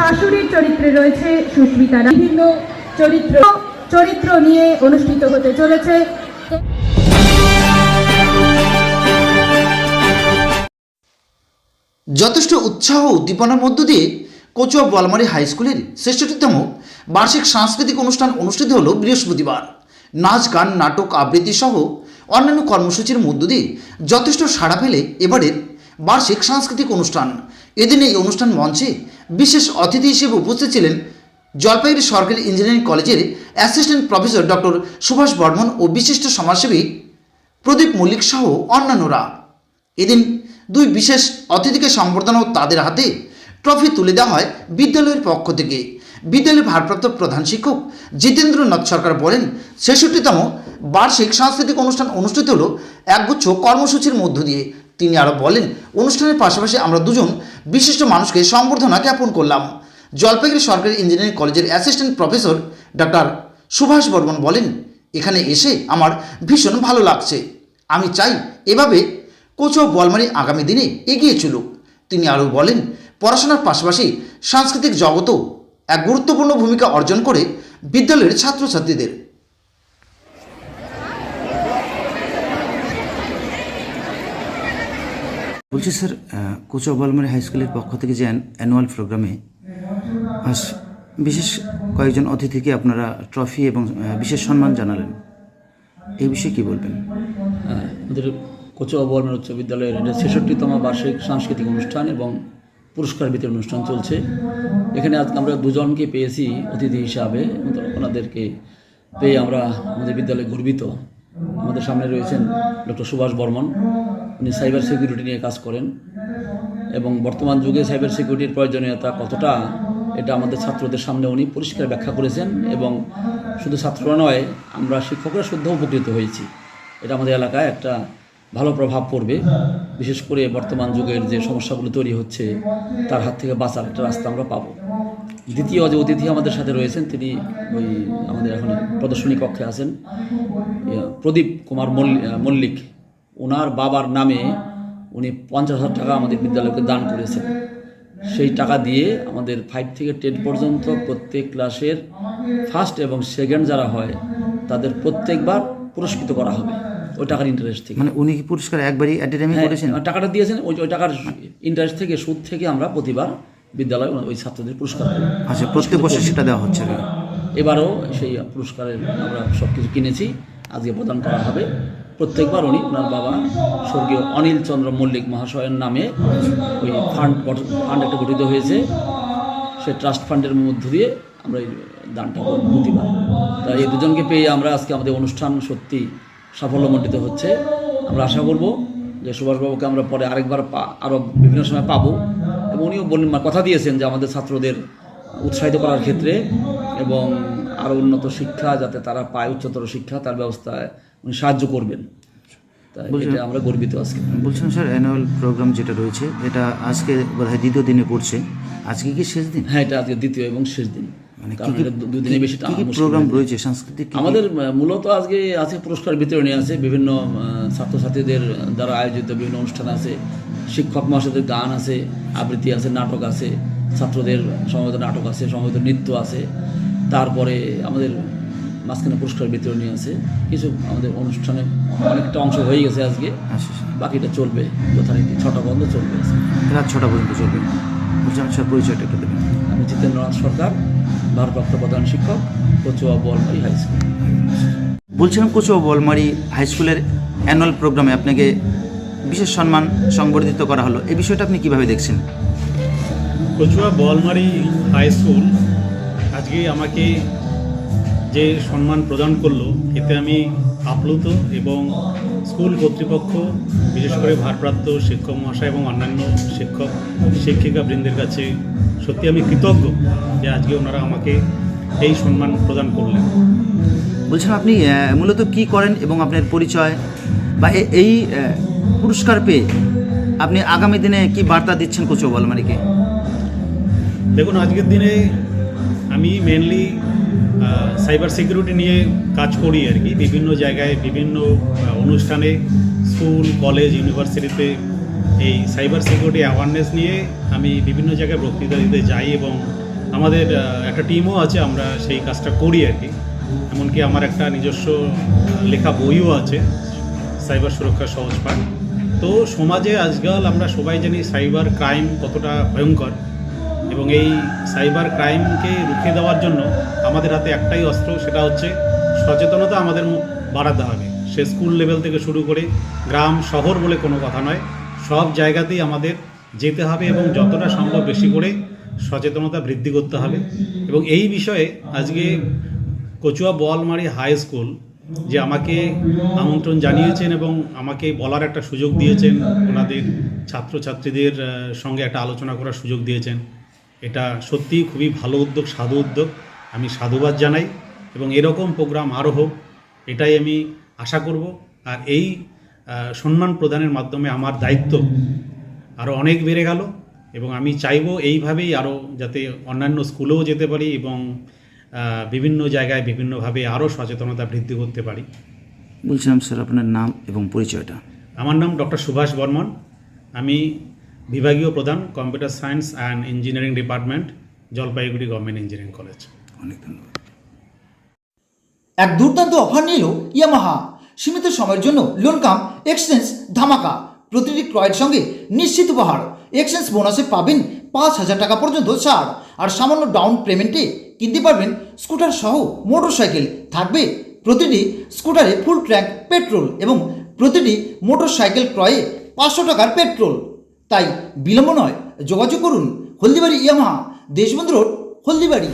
শাশুড়ির চরিত্রে রয়েছে সুস্মিতা বিভিন্ন চরিত্র চরিত্র নিয়ে অনুষ্ঠিত হতে চলেছে। যথেষ্ট উৎসাহ উদ্দীপনার মধ্য দিয়ে কচুয়া বোয়ালমারি হাই স্কুলের শ্রেষ্ঠতম বার্ষিক সাংস্কৃতিক অনুষ্ঠান অনুষ্ঠিত হলো বৃহস্পতিবার। নাচ, গান, নাটক, আবৃত্তি সহ অন্যান্য কর্মসূচির মধ্য দিয়ে যথেষ্ট সাড়া ফেলে এবারের বার্ষিক সাংস্কৃতিক অনুষ্ঠান। এদিন এই অনুষ্ঠান মঞ্চে বিশেষ অতিথি হিসেবে উপস্থিত ছিলেন জলপাইগুড়ি সরকারি ইঞ্জিনিয়ারিং কলেজের assistant professor doctor Subhash Barman ও বিশিষ্ট সমাজসেবী প্রদীপ মল্লিক সহ অন্যান্যরা। এদিন দুই বিশেষ অতিথিকে সংবর্ধনা ও তাদের হাতে ট্রফি তুলে দেওয়া হয় বিদ্যালয়ের পক্ষ থেকে। বিদ্যালয়ের ভারপ্রাপ্ত প্রধান শিক্ষক জিতেন্দ্রনাথ সরকার বলেন, ছেষট্টিতম বার্ষিক সাংস্কৃতিক অনুষ্ঠান অনুষ্ঠিত হলো একগুচ্ছ কর্মসূচির মধ্য দিয়ে। তিনি আরও বলেন, অনুষ্ঠানের পাশাপাশি আমরা দুজন বিশিষ্ট মানুষকে সংবর্ধনা জ্ঞাপন করলাম। জলপাইগুড়ি সরকারি ইঞ্জিনিয়ারিং কলেজের assistant professor doctor Subhash Barman বলেন, এখানে এসে আমার ভীষণ ভালো লাগছে। আমি চাই এভাবে কোচ ও বলমারি আগামী দিনে এগিয়ে চলুক। তিনি আরও বলেন, পড়াশোনার পাশাপাশি সাংস্কৃতিক জগতও এক গুরুত্বপূর্ণ ভূমিকা অর্জন করে বিদ্যালয়ের ছাত্রছাত্রীদের। বলছি স্যার কোচা বলমারি হাই স্কুলের পক্ষ থেকে যে অ্যানুয়াল প্রোগ্রামে বিশেষ কয়েকজন অতিথিকে আপনারা ট্রফি এবং বিশেষ সম্মান জানালেন। এই বিষয়ে কি বলবেন? আমাদের কোচুয়া বর্মের উচ্চ বিদ্যালয়ের এটা ছেষট্টিতম বার্ষিক সাংস্কৃতিক অনুষ্ঠান এবং পুরস্কার বিতরণ অনুষ্ঠান চলছে। এখানে আজকে আমরা দুজনকে পেয়েছি অতিথি হিসাবে ওনাদেরকে পেয়ে আমরা আমাদের বিদ্যালয়ে গর্বিত। আমাদের সামনে রয়েছেন ডক্টর সুভাষ বর্মন। উনি সাইবার সিকিউরিটি নিয়ে কাজ করেন এবং বর্তমান যুগে সাইবার সিকিউরিটির প্রয়োজনীয়তা কতটা, এটা আমাদের ছাত্রদের সামনে উনি পরিষ্কার ব্যাখ্যা করেছেন এবং শুধু ছাত্ররা নয়, আমরা শিক্ষকরা শুদ্ধ উপকৃত হয়েছি। এটা আমাদের এলাকায় একটা ভালো প্রভাব পড়বে। বিশেষ করে বর্তমান যুগের যে সমস্যাগুলো তৈরি হচ্ছে, তার হাত থেকে বাঁচার একটা রাস্তা আমরা পাবো। দ্বিতীয় যে অতিথি আমাদের সাথে রয়েছেন, তিনি ওই আমাদের এখন প্রদর্শনী কক্ষে আছেন প্রদীপ কুমার মল্লি- মল্লিক। ওনার বাবার নামে উনি পঞ্চাশ হাজার টাকা আমাদের বিদ্যালয়কে দান করেছেন। সেই টাকা দিয়ে আমাদের ফাইভ থেকে টেন পর্যন্ত প্রত্যেক ক্লাসের ফার্স্ট এবং সেকেন্ড যারা হয় তাদের প্রত্যেকবার পুরস্কৃত করা হবে। ওই টাকার ইন্টারেস্ট থেকে। মানে উনি কি পুরস্কার একবারই অ্যাট এ টাইমে হ্যাঁ, করেছেন? টাকাটা দিয়েছেন ওই ওই টাকার ইন্টারেস্ট থেকে সুদ থেকে আমরা প্রতিবার বিদ্যালয় ওই ছাত্রদের পুরস্কার করি। আচ্ছা প্রত্যেক বছর সেটা দেওয়া হচ্ছে। এবারও সেই পুরস্কারের আমরা সব কিছু কিনেছি আজকে প্রদান করা হবে। প্রত্যেকবার উনি ওনার বাবা স্বর্গীয় অনিল চন্দ্র মল্লিক মহাশয়ের নামে ওই ফান্ড ফান্ড একটা গঠিত হয়েছে। সে ট্রাস্ট ফান্ডের মধ্য দিয়ে আমরা এই দানটা করব প্রতিবার। তাই এই দুজনকে পেয়ে আমরা আজকে আমাদের অনুষ্ঠান সত্যি সাফল্যমণ্ডিত হচ্ছে। আমরা আশা করব যে সুভাষবাবুকে আমরা পরে আরেকবার পা আরও বিভিন্ন সময় পাবো। এবং উনিও বলেন কথা দিয়েছেন যে আমাদের ছাত্রদের উৎসাহিত করার ক্ষেত্রে এবং আরও উন্নত শিক্ষা যাতে তারা পায়, উচ্চতর শিক্ষা, তার ব্যবস্থায় উনি সাহায্য করবেন। আমরা গর্বিত আজকে। বলছেন স্যার অ্যানুয়াল প্রোগ্রাম যেটা রয়েছে এটা আজকে বোধহয় দ্বিতীয় দিনে পড়ছে। আজকে কি শেষ দিন? হ্যাঁ এটা আজকে দ্বিতীয় এবং শেষ দিন। মানে কারণ এটা দু- দুই দিনের বেশি প্রোগ্রাম রয়েছে? সাংস্কৃতিক আমাদের মূলত আজকে আছে পুরস্কার বিতরণী আছে বিভিন্ন ছাত্রছাত্রীদের দ্বারা আয়োজিত বিভিন্ন অনুষ্ঠান আছে। শিক্ষক মহাশয়দের গান আছে আবৃত্তি আছে নাটক আছে ছাত্রদের সমবেত নাটক আছে সমবেত নৃত্য আছে। তারপরে আমাদের মাঝখানে পুরস্কার বিতরণী আছে। কিছু আমাদের অনুষ্ঠানে অনেকটা অংশ হয়ে গেছে আজকে। আচ্ছা আচ্ছা। বাকিটা চলবে। যথারীতি ছটা বন্ধ চলবে রাত ছটা পর্যন্ত চলবে। স্যার পরিচয়টা একটু দেবেন। আমি জিতেন্দ্রনাথ সরকার ভারপ্রাপ্ত প্রধান শিক্ষক কচুয়া বলমারি হাই স্কুল। বলছিলাম কচুয়া বলমারি হাই স্কুলের অ্যানুয়াল প্রোগ্রামে আপনাকে বিশেষ সম্মান সংবর্ধিত করা হলো। এই বিষয়টা আপনি কীভাবে দেখছেন? কচুয়া বলমারি হাই স্কুল আজকে আমাকে যে সম্মান প্রদান করল এতে আমি আপ্লুত এবং স্কুল কর্তৃপক্ষ বিশেষ করে ভারপ্রাপ্ত শিক্ষক মহাশয় এবং অন্যান্য শিক্ষক শিক্ষিকা বৃন্দের কাছে সত্যি আমি কৃতজ্ঞ যে আজকে ওনারা আমাকে এই সম্মান প্রদান করলেন। বলছিলাম আপনি মূলত কি করেন এবং আপনার পরিচয় বা এই পুরস্কার পেয়ে আপনি আগামী দিনে কি বার্তা দিচ্ছেন কোচো বলমারিকে? দেখুন আজকের দিনে আমি মেনলি সাইবার সিকিউরিটি নিয়ে কাজ করি আর কি। বিভিন্ন জায়গায়, বিভিন্ন অনুষ্ঠানে, স্কুল, কলেজ, ইউনিভার্সিটিতে এই সাইবার সিকিউরিটি অ্যাওয়ারনেস নিয়ে আমি বিভিন্ন জায়গায় বক্তৃতা দিতে যাই এবং আমাদের একটা টিমও আছে, আমরা সেই কাজটা করি আর কি। এমনকি আমার একটা নিজস্ব লেখা বইও আছে, সাইবার সুরক্ষা সহজ পাঠ। তো সমাজে আজকাল আমরা সবাই জানি সাইবার ক্রাইম কতটা ভয়ঙ্কর। এবং এই সাইবার ক্রাইমকে রুখে দেওয়ার জন্য আমাদের হাতে একটাই অস্ত্র, সেটা হচ্ছে সচেতনতা আমাদের বাড়াতে হবে। সে স্কুল লেভেল থেকে শুরু করে গ্রাম, শহর বলে কোনো কথা নয়। সব জায়গাতেই আমাদের যেতে হবে এবং যতটা সম্ভব বেশি করে সচেতনতা বৃদ্ধি করতে হবে। এবং এই বিষয়ে আজকে কচুয়া বোয়ালমারি হাই স্কুল যে আমাকে আমন্ত্রণ জানিয়েছেন এবং আমাকে বলার একটা সুযোগ দিয়েছেন, ওনাদের ছাত্রছাত্রীদের সঙ্গে একটা আলোচনা করার সুযোগ দিয়েছেন। এটা সত্যিই খুবই ভালো উদ্যোগ সাধু উদ্যোগ। আমি সাধুবাদ জানাই এবং এরকম প্রোগ্রাম আরও হোক এটাই আমি আশা করব। আর এই সম্মান প্রদানের মাধ্যমে আমার দায়িত্ব আরও অনেক বেড়ে গেল এবং আমি চাইব এইভাবেই আরও যাতে অন্যান্য স্কুলেও যেতে পারি এবং বিভিন্ন জায়গায় বিভিন্নভাবে আরও সচেতনতা বৃদ্ধি করতে পারি। বলছিলাম স্যার আপনার নাম এবং পরিচয়টা। আমার নাম ডক্টর সুভাষ বর্মন। আমি বিভাগীয় প্রধান computer science and engineering department Jalpaiguri government engineering college অনেক ধন্যবাদ। এক দুর্দান্ত অফার নিল ইয়ামাহা। সীমিত সময়ের জন্য লোন কাম এক্সচেঞ্জ ধামাকা। প্রতিটি ক্রয়ের সঙ্গে নিশ্চিত উপহার। এক্সচেঞ্জ বোনাসে পাবেন পাঁচ হাজার টাকা পর্যন্ত ছাড়। আর সামান্য ডাউন পেমেন্টে কিনতে পারবেন স্কুটার সহ মোটর সাইকেল থাকবে প্রতিটি স্কুটারে ফুল ট্র্যাক পেট্রোল এবং প্রতিটি মোটর সাইকেল ক্রয়ে পাঁচশো টাকার পেট্রোল তাই বিলম্ব নয় যোগাযোগ করুন হলদিবাড়ি ইয়ামাহা দেশবন্ধু রোড হলদিবাড়ি।